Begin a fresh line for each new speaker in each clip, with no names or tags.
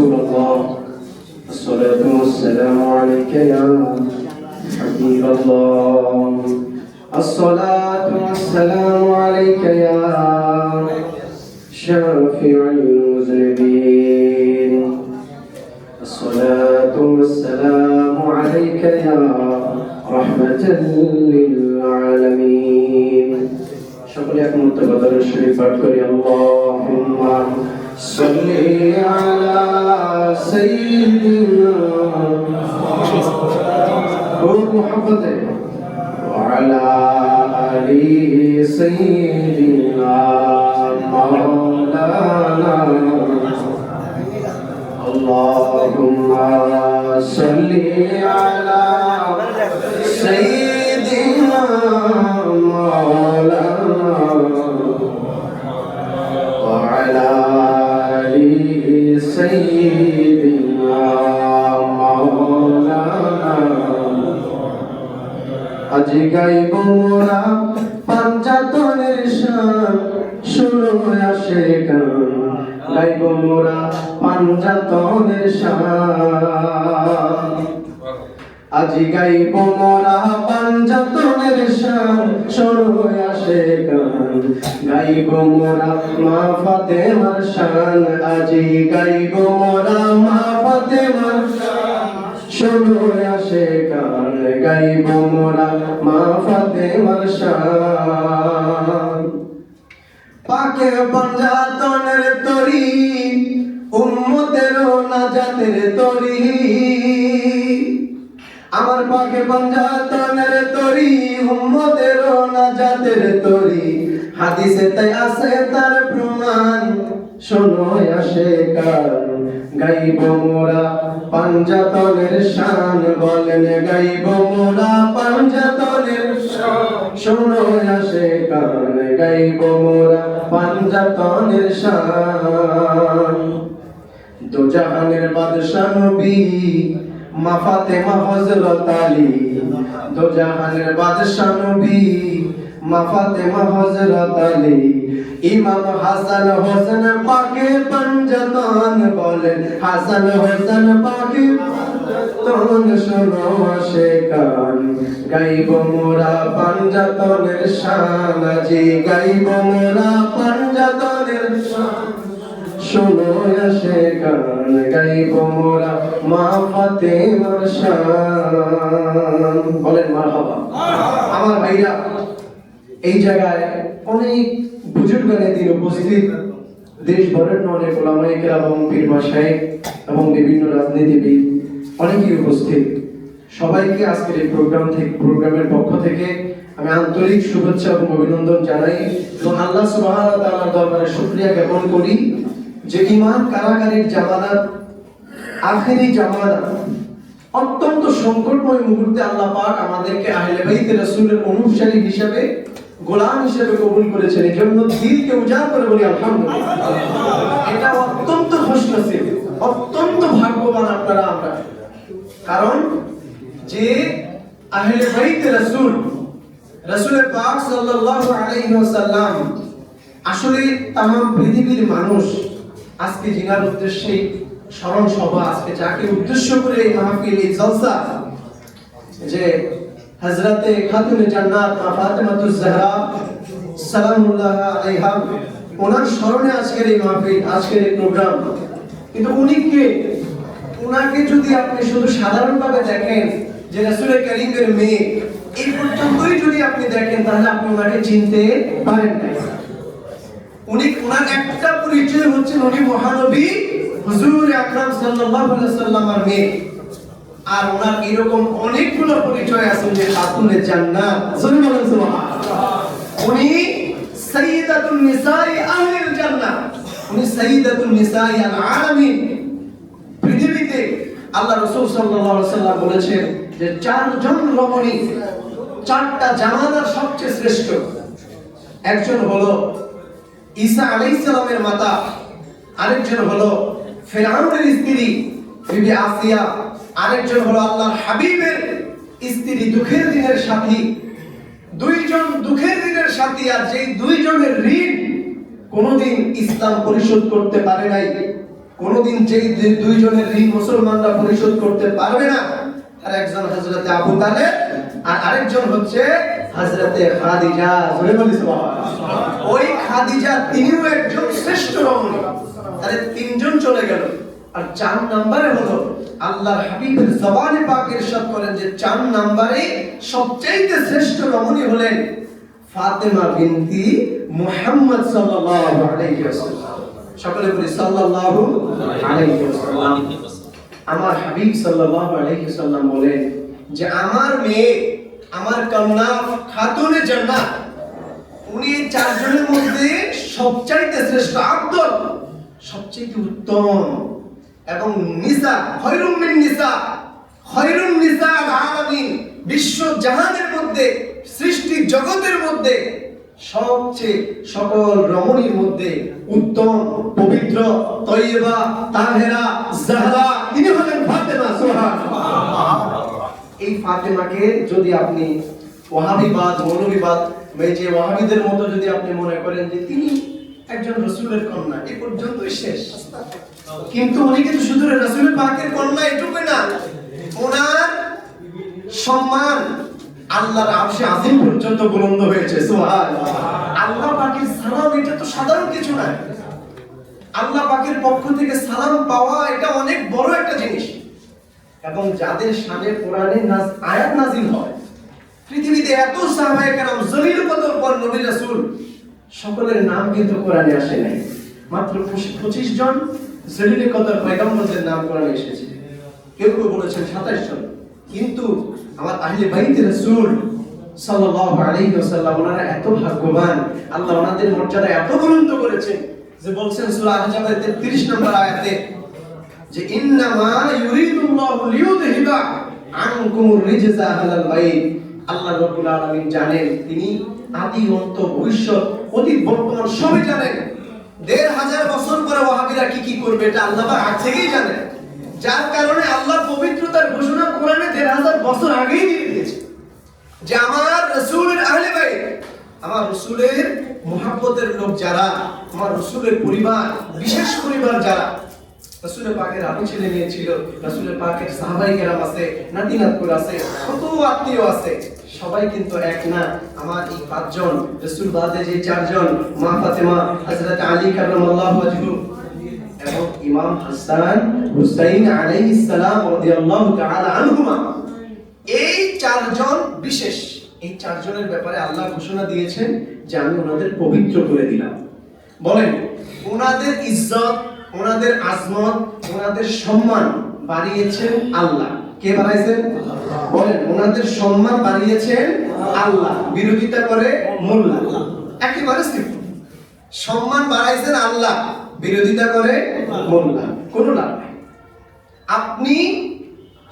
رسول الله الصلاة والسلام عليك يا حبيب الله الصلاة والسلام عليك يا شافع المذنبين الصلاة والسلام عليك يا رحمة للعالمين সকলে এক মুহূর্তে শরীফ পাঠ করি আল্লাহুম্মা صلي على سيدنا محمد وعلى آل سيدنا مولانا اللهم صل على سيدنا مولانا আজ গাইব মোরা পাঞ্জাতনের শান শুরু আসে গান। গাইব মোরা পাঞ্জাতনের শান। আজ গাইব মোরা পাঞ্জাতনের শান শুরু আসে গান। গাইব মোরা মা ফাতেমার শান আজি গাইব মোরা মা ফাতেমার শান শুরু আসে গান। গাইব মোরা মা ফাতেমার শান। পাকে পাঞ্জাতনের তরি উম্মতের নাজাতের তরি। আমার পাকে পাঞ্জাতনের তরি, উম্মতের নাজাতের তরি। হাদিসে তাই আছে তার প্রমাণ। শোনো আসে কান গাইব মোরা পাঞ্জাতনের শান বলেন, গাইব মোরা পাঞ্জাতনের শান। আসে কান গাইব মোরা পাঞ্জাতনের শান। দো জাহানের বাদশা নবী মা ফাতেমা হযরত আলী। দো জাহানের বাদশা নবী, মা ফাতেমা আলী। ইমাম হাসান হোসেন পাকে পঞ্জতন বলেন, হাসান হোসেন পাকে তন শোনো আসে কান গাইব মোরা পঞ্জতনের শান, আজি গাইব মোরা পঞ্জতনের শান। শোনো আমার ভাইরা, এই জায়গায় অনেক বুজুর্গানে দিন উপস্থিত। দেশ বরেণ্য অনেক ওলামাই এবং পীর মাসায় এবং বিভিন্ন রাজনীতিবিদ অনেকেই উপস্থিত। সবাইকে আজকের এই প্রোগ্রাম থেকে, প্রোগ্রামের পক্ষ থেকে আমি আন্তরিক শুভেচ্ছা এবং অভিনন্দন জানাই। এবং আল্লাহ সুবহানাহু ওয়া তাআলার দরবারে শুকরিয়া জ্ঞাপন করি। যে ইমান কারাগারের জামানাত আখেরি জামানা। অত্যন্ত সংকটময় মুহূর্তে আল্লাহ পাক আমাদেরকে আহলে বাইতে রাসূলের অনুসারী হিসেবে, গোলাম হিসেবে কবুল করেছেন। এই জন্য দিলকে উজাড় করে বলি, আলহামদুলিল্লাহ। এটা অত্যন্ত খুশনসিব, অত্যন্ত ভাগ্যবান আপনারা, আমরা। কারণ যে আহলে বাইতে রাসূল, রাসূলের পাক সাল্লাল্লাহু আলাইহি ওয়াসাল্লাম আসলে তাম পৃথিবীর মানুষ আজকে জিনার উদ্দেশ্যে স্মরণ সভা, আজকে যাকে উদ্দেশ্য করে এই মাহফিল, এই জলসা, যে খাতুনে জান্নাত মা জাহরা, সালামুল্লাহ আলাইহা, ওনার স্মরণে আজকের এই মাহফিল, আজকের এই প্রোগ্রাম। কিন্তু উনি কে? ওনাকে যদি আপনি শুধু সাধারণভাবে দেখেন, যে কারীমের মেয়ে, এই পর্যন্তই যদি আপনি দেখেন, তাহলে আপনি ওনাকে চিনতে পারেন উনি ওনার একটা পরিচয় হচ্ছে উনি মহানবী হুজুর আকরাম সাল্লাল্লাহু আলাইহি সাল্লামের মেয়ে। আর ওনার এরকম অনেকগুলো পরিচয় আছে যে খাতুনে জান্নাত। বলেন সুবহানাল্লাহ। উনি সাইয়্যিদাতুন নিসাই আহলিল জান্নাহ উনি সাইয়্যিদাতুন নিসাই আল আলামিন পৃথিবীতে আল্লাহ রাসূল সাল্লাল্লাহু আলাইহি সাল্লাম বলেছেন যে চারজন রমণী, চারটা জামানার সবচেয়ে শ্রেষ্ঠ। একজন হলো ঈসা আলাইহিস সালামের মাতা আরেকজন হলো ফেরাউনের স্ত্রী বিবি আসিয়া, আরেকজন হলো আল্লাহর হাবিবের স্ত্রী দুঃখের দিনের সাথী। দুইজন দুঃখের দিনের সাথী আর যেই দুইজনের ঋণ কোনোদিন ইসলাম পরিশোধ করতে পারে নাই, কোনোদিন যেই দুইজনের ঋণ মুসলমানরা পরিশোধ করতে পারবে না। আর একজন হযরতে আবু তালেব আর আরেকজন হচ্ছে হযরতে খাদিজা। ওই খাদিজা তিনিও একজন শ্রেষ্ঠ রমণী। তিনজন চলে গেল। আর চার নম্বরে হলো আল্লাহর হাবিবের জবানে পাক ইরশাদ করেন যে চার নম্বরে সবচাইতে শ্রেষ্ঠ রমণী হলেন ফাতেমা বিনতি মুহাম্মদ সাল্লাল্লাহু আলাইহি ওয়াসাল্লাম। সকলে বলি সাল্লাল্লাহু আলাইহি ওয়াসাল্লাম। আমার হাবিব সাল্লাল্লাহু আলাইহি ওয়াসাল্লাম বলেন যে আমার মেয়ে, আমার কন্যা খাতুনে জান্নাত। উনি চারজনের মধ্যে সবচাইতে শ্রেষ্ঠ আব্দুল, সবচাইতে উত্তম। এবং নিসা খয়রুম মিন নিসা খয়রুম নিসা আল আলামিন, বিশ্ব জাহানের মধ্যে, সৃষ্টি জগতের মধ্যে, সবচেয়ে সকল রমণীর মধ্যে উত্তম, পবিত্র তৈবা তাহেরা জাহরা, তিনি হলেন ফাতেমা, সুবহানাল্লাহ। এই ফাতেমাকে যদি আপনি ওয়াহাবিবাদ মৌলবিবাদ যে ওয়াহাবিদের মতো যদি আপনি মনে করেন যে তিনি একজন রসুলের কন্যা, এ পর্যন্তই শেষ। কিন্তু উনি কিন্তু শুধু পাকের কন্যা না। ওনার সম্মান আল্লাহর আরশে আজিম পর্যন্ত বুলন্দ হয়েছে, সুবহানাল্লাহ। আল্লাহ পাকের সালাম, এটা তো সাধারণ কিছু না। আল্লাহ পাকের পক্ষ থেকে সালাম পাওয়া, এটা অনেক বড় একটা জিনিস। এবং যাদের সামনে কোরআনে নাজ আয়াত নাজিল পৃথিবীতে এত সাহাবায়ে কেরাম জমির কদর পর নবী রাসূল, সকলের নাম কিন্তু কোরআনে আসে নাই। মাত্র পঁচিশ জন জলিলে কদর পয়গম্বরদের নাম কোরআনে এসেছে? কেউ কেউ বলেছেন সাতাশ জন। কিন্তু আমার আহলে বাইতে রাসূল সাল্লাল্লাহু আলাইহি ওয়াসাল্লাম, ওনারা এত ভাগ্যবান, আল্লাহ ওনাদের মর্যাদা এত বুলন্দ করেছেন যে বলছেন সূরা আহজাবের 33 নম্বর আয়াতে যে, ইন্নামা ইউরিদুল্লাহু লিইউযহিবা আনকুমুর রিজসা আহলাল বাইত। আল্লাহ রাব্বুল আলামিন জানেন, তিনি আদি অন্ত ভবিষ্যৎ অতীত বর্তমান সবই জানেন। দেড় হাজার বছর পরে ওয়াহাবিরা কি কি করবে এটা আল্লাহ আগ থেকেই জানেন। যার কারণে আল্লাহ পবিত্রতার ঘোষণা কোরআনে দেড় হাজার বছর আগেই দিয়ে দিয়েছে। যে আমার রসুলের আহলে বাইত, আমার রসুলের মুহাব্বতের লোক যারা, আমার রসুলের পরিবার, বিশেষ পরিবার যারা রসুলের পাকের আপু ছেলে মেয়ে ছিল, রসুলের পাকের সাহাবাই কেরাম আছে নাতি নাতকুর আছে, কত আত্মীয় আছে। সবাই কিন্তু এক না। আমার এই পাঁচজন, রসুল বাদে যে চারজন, মা ফাতেমা, হযরত আলী কারামাল্লাহু এবং ইমাম হাসান হুসাইন তাআলা আনহুমা। এই চারজন বিশেষ। এই চারজনের ব্যাপারে আল্লাহ ঘোষণা দিয়েছেন যে আমি ওনাদের পবিত্র করে দিলাম। বলেন ওনাদের ইজ্জত, ওনাদের আজমত, ওনাদের সম্মান বাড়িয়েছেন আল্লাহ। কে বাড়াইছেন? বলেন, ওনাদের সম্মান বাড়িয়েছেন আল্লাহ। বিরোধিতা করে মোল্লা। একেবারে simple। সম্মান বাড়াইছেন আল্লাহ, বিরোধিতা করে মোল্লা। কোনো লাভ আপনি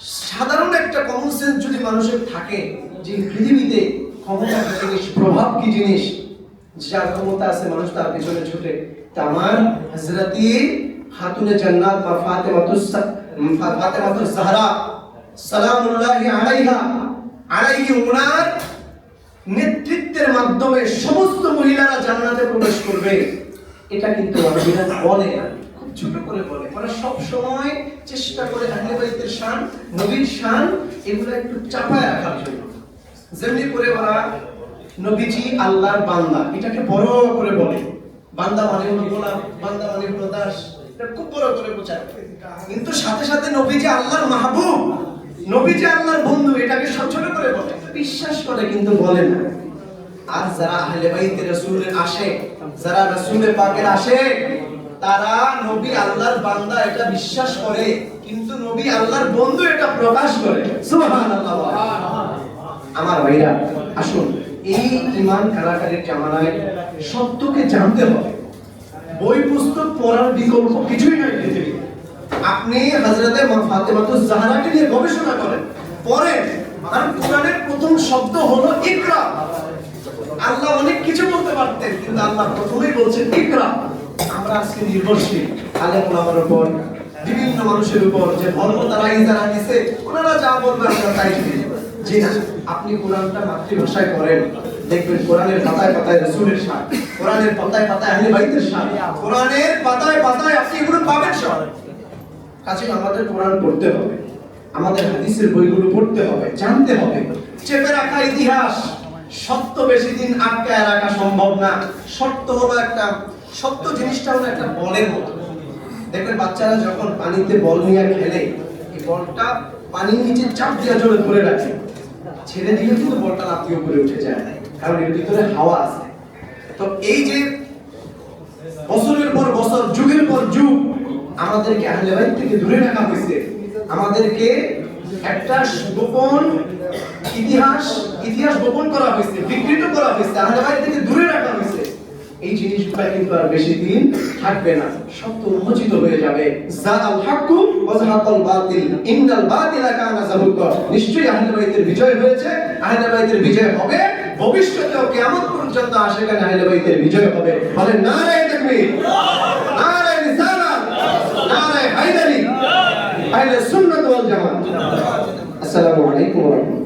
সাধারণ একটা কমন সেন্স যদি মানুষের থাকে যে পৃথিবীতে ক্ষমতা জিনিস, প্রভাব কি জিনিস, যার ক্ষমতা আছে মানুষ তার পেছনে ছুটে তা আমার হযরতি খাতুনে জান্নাত বা ফাতেমাতুস ফাতেমাতুস জাহরা সালামুল্লাহি আলাইহা, আলাইহি ওনার নেতৃত্বের মাধ্যমে সমস্ত মহিলারা জান্নাতে প্রবেশ করবে। এটা কিন্তু ওয়াহাবিরা বলে না, খুব ছোট করে বলে। ওরা সব সময় চেষ্টা করে আহলে বাইতের শান, নবীর শান, এগুলো একটু চাপায় রাখার জন্য। যেমনি করে ওরা নবীজি আল্লাহর বান্দা, এটাকে বড় করে বলে। বান্দা মানে হলো গোলাম, বান্দা মানে হলো দাস। খুব বড় করে বোঝায়। কিন্তু সাথে সাথে নবীজি আল্লাহর মাহবুব, নবীজি আল্লাহর বন্ধু, এটাকে সব করে বলে। বিশ্বাস করে কিন্তু বলে না। আর যারা আহলে বাইতে রাসূলের আশে যারা রাসূলের পাকের আশে তারা নবী আল্লাহর বান্দা এটা বিশ্বাস করে, কিন্তু নবী আল্লাহর বন্ধু এটা প্রকাশ করে। সুবহানাল্লাহ। আমার ভাইরা, আসুন। এই ইমান জামানায় সত্যকে জানতে হবে। বই, পুস্তক, পড়ার বিকল্প কিছুই নাই আপনি জাহরাকে নিয়ে গবেষণা করেন আর কোরআনের প্রথম শব্দ হলো ইকরা। আল্লাহ অনেক কিছু বলতে পারতেন, কিন্তু আল্লাহ প্রথমেই বলছেন ইকরা। আমরা আজকে নির্ভরশীল আলেম ওলামার উপর, বিভিন্ন মানুষের উপর যে ধর্ম তারা ইজারা দিছে ওনারা যা বলবে আমরা তাই আপনি কোরআনটা মাতৃভাষায় পড়েন। দেখবেন কোরআনের পাতায় পাতায় রসুলের শান কোরআনের পাতায় পাতায় আহলে বাইতের শান কোরআনের পাতায় পাতায় আপনি এগুলো পাবেন সব। কাজে আমাদের কোরআন পড়তে হবে, আমাদের হাদিসের বইগুলো পড়তে হবে, জানতে হবে। চেপে রাখা ইতিহাস, সত্য বেশি দিন আটকায় রাখা সম্ভব না। সত্য হলো একটা, সত্য জিনিসটা হলো একটা বলের মতো। দেখবেন বাচ্চারা যখন পানিতে বল নিয়ে খেলে, এই বলটা পানির নিচে চাপ দিয়ে জোরে ধরে রাখে। ছেড়ে দিলে কিন্তু বলটা লাফিয়ে উপরে উঠে যায় কারণ এর ভিতরে হাওয়া আছে। তো এই যে বছরের পর বছর, যুগের পর যুগ, আমাদেরকে আহলে বাইত থেকে দূরে রাখা হয়েছে। আমাদেরকে একটা গোপন ইতিহাস ইতিহাস গোপন করা হয়েছে, বিকৃত করা হয়েছে, আহলে বাইত থেকে দূরে রাখা হয়েছে। এই জিনিসগুলো কিন্তু আর বেশি দিন থাকবে না। সত্য উন্মোচিত হয়ে যাবে। জাআল হাক্কু বাতিল। বাতিলা কানা নিশ্চয়ই আহলে বাইতের বিজয় হয়েছে। আহলে বাইতের বিজয় হবে। ভবিষ্যতেও কিয়ামত পর্যন্ত আশেকানে আহলে বাইতের বিজয় হবে। বলে নারায়ে তাকবীর। নারায়ে আসসালামু আলাইকুম ওয়া রাহমাতুল্লাহ।